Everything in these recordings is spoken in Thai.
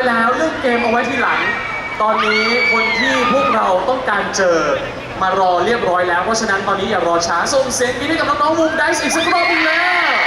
ว้แล้วเรื่องเกมเอาไว้ทีหลัง ตอนนี้คนที่พวกเราต้องการเจอมารอเรียบร้อยแล้ว เพราะฉะนั้นตอนนี้อย่ารอช้าส่งเสียงนี้ให้กับน้องๆวงไดซ์อีกสักรอบหนึงแล้ว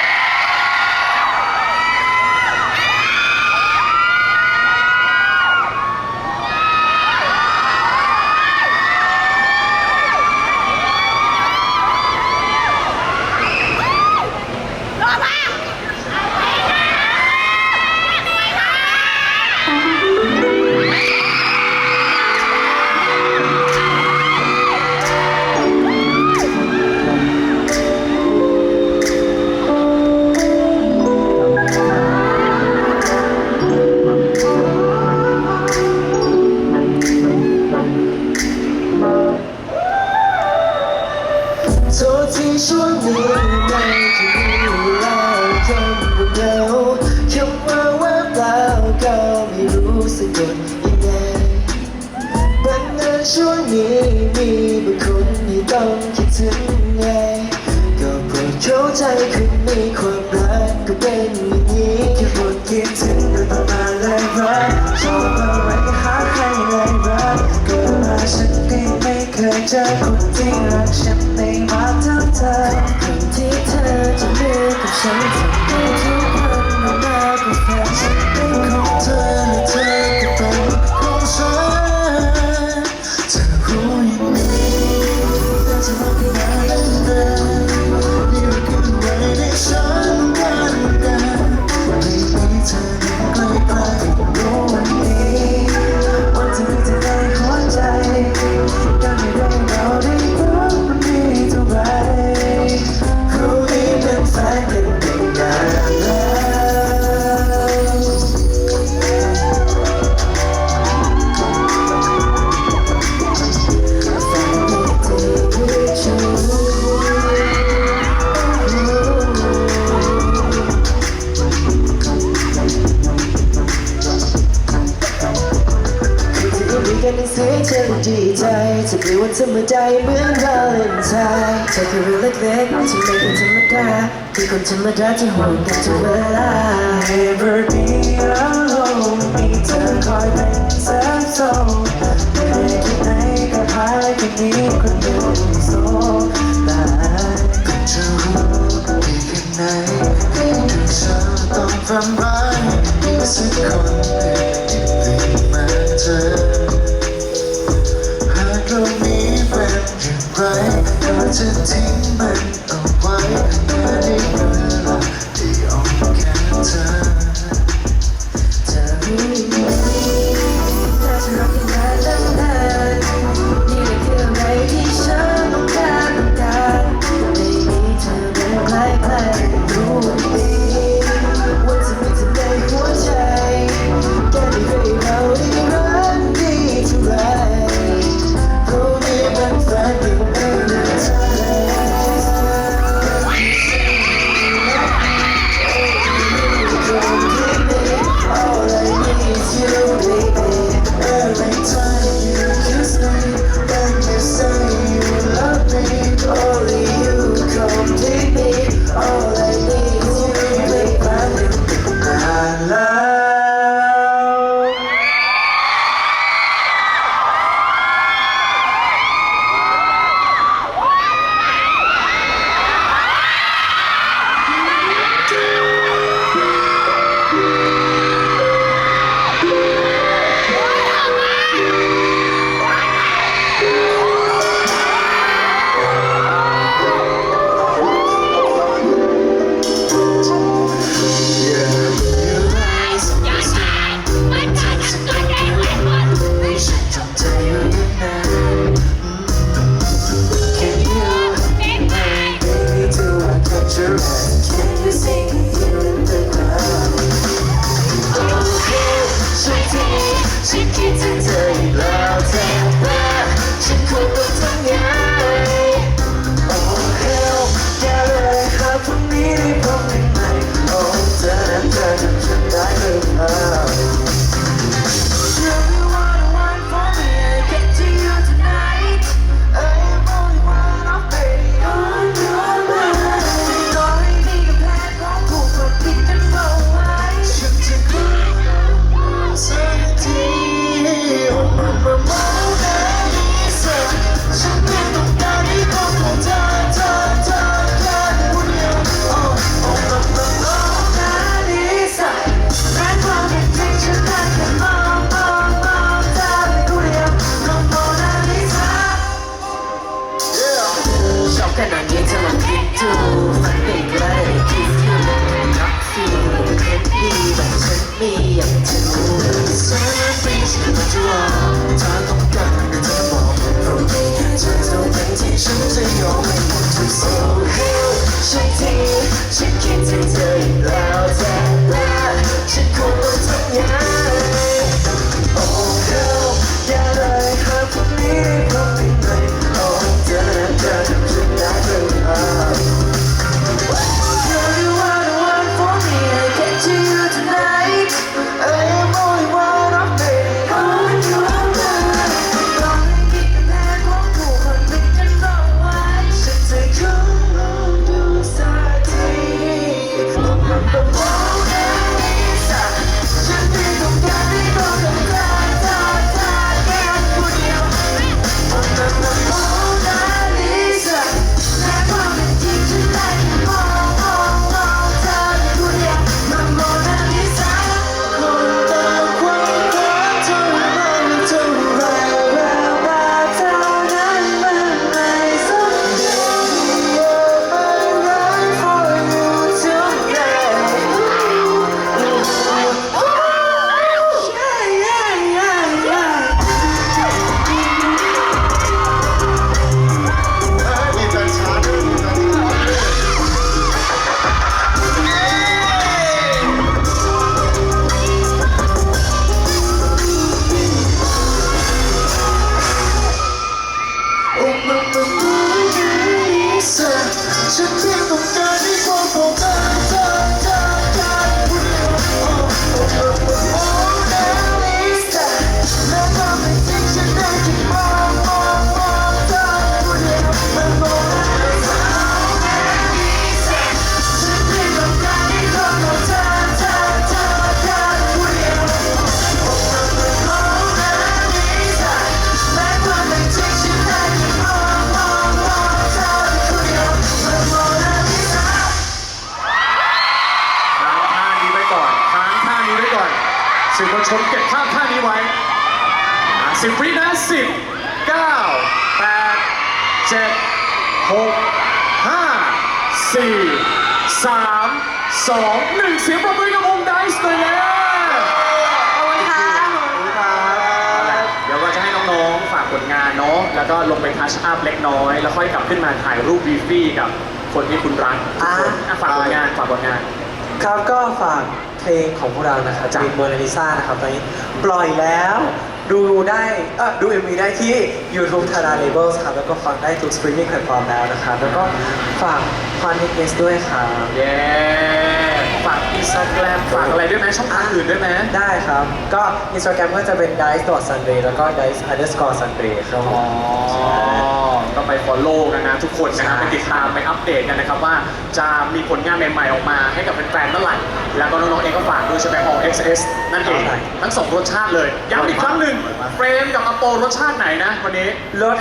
สิ่ที่เธอจะลืมีกับฉันสักที เสียงฉันดีใจจะมีวันธรรมดาเหมือนวาเลนไทน์ใจอคือเรื่องเล็กๆที่ไม่เป็นธรรมดาที่คนธรรมดาที่ห่วงกันทุกเวลา Never be alone มีเธอคอยเป็นแสงสว่าง เธอจะทิ้งมันเอาไว้เมื่อนี้ do. Certain things you do. สื่อมวลชนเก็บภาพท่านี้ไว้สิบวินะสิบเก้าแปดเจ็ดหกห้าสี่สามสองหนึ่งเสียงปรบมือกับวงไดส์เลยแล้วขอบคุณค่ะเดี๋ยวก็จะให้น้องๆ ฝากผลงานเนาะ แล้วก็ลงไปทัชอัพเล็กน้อย แล้วค่อยกลับขึ้นมาถ่ายรูปวีฟี่กับคนที่คุณรักทุกคนอะฝากผลงาน ฝากผลงาน ครับก็ฝากเพลงของพวกเรานะครับจ้ะจากโมนาลิซานะครับตอนนี้ปล่อยแล้วดูได้เออดู MV ได้ที่ YouTube t a d a Labels ครับแล้วก็ฟังได้ทุกสตรีมมิ่งแพลตฟอร์มแล้วนะครับแล้วก็ฝากคอนเทนต์ด้วยครับเย้ฝากอินสตาแกรมฝากอะไรด้วยไหมช่องทางอื่นด้วยไหมได้ครับ ก็ Instagram ก็จะเป็น dice sunday แล้วก็ dice underscore sunday ครับผอ๋อม ก็ไป follow กันนะทุกคนนะครับใช่ไปติดตามไปอัปเดตกันนะครับว่าจะมีผลงานใหม่ๆออกมาให้กับแฟนๆเมื่อไหร่แล้วก็น้องๆเองก็ฝากด้วยใช่ไหม All XS นั่นเองทั้งสองรสชาติเลยย้ำอีกครั้งหนึ่งเฟรมกับอโปรสชาติไหนนะวันนี้รถ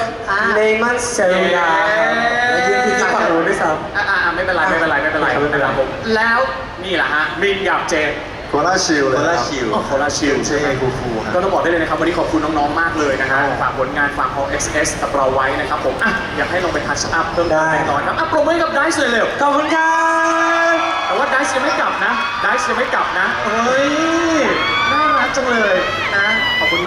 เลมอนเซรูยาครับแล้วยืนที่ฝั่งนู้นด้วยซ้ำอ่าอ่าไม่เป็นไรไม่เป็นไรไม่เป็นไรไม่เป็นไรผมแล้วนี่แหละฮะมินกับเจน โคลาชิลเลยโคลาชิลโอ้โคลาชิลเท่คูคูๆครับก็ต้องบอกได้เลยนะครับ วันนี้ขอบคุณน้องๆ มากเลยนะฮะฝากผลงานฝาก All XS กับเราไว้นะครับผมอะอยากให้ลองไปทัชอัพเพิ่มเติมได้แน่นอนครับอะโปรโมทกับไดซ์เลยเร็วขอบคุณครับแต่ว่าไดซ์ยังไม่กลับนะไดซ์ยังไม่กลับนะเฮ้ยน่ารักจังเลยนะขอบคุณ